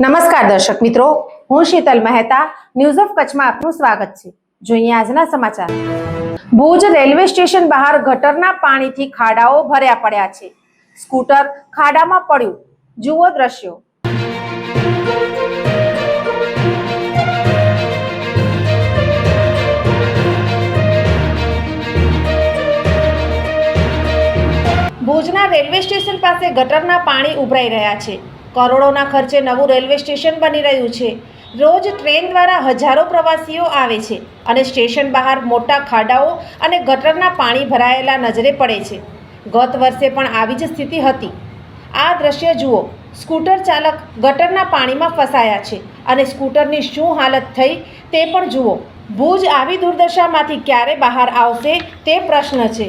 નમસ્કાર દર્શક મિત્રો, હું શીતલ મહેતા ન્યૂઝ ઓફ કચ્છમાં આપનું સ્વાગત છે. જોઈએ આજના સમાચાર. ભુજ રેલવે સ્ટેશન બહાર ગટરના પાણીથી ખાડાઓ ભર્યા પડ્યા છે. સ્કૂટર ખાડામાં પડ્યું. જુઓ દ્રશ્યો. ભુજના રેલવે સ્ટેશન પાસે ગટરના પાણી ઉભરાઈ રહ્યા છે. કરોડોના ખર્ચે નવું રેલવે સ્ટેશન બની રહ્યું છે. રોજ ટ્રેન દ્વારા હજારો પ્રવાસીઓ આવે છે અને સ્ટેશન બહાર મોટા ખાડાઓ અને ગટરના પાણી ભરાયેલા નજરે પડે છે. ગત વર્ષે પણ આવી જ સ્થિતિ હતી. આ દ્રશ્ય જુઓ, સ્કૂટર ચાલક ગટરના પાણીમાં ફસાયા છે અને સ્કૂટરની શું હાલત થઈ તે પણ જુઓ. ભુજ આવી દુર્દશામાંથી ક્યારે બહાર આવશે તે પ્રશ્ન છે.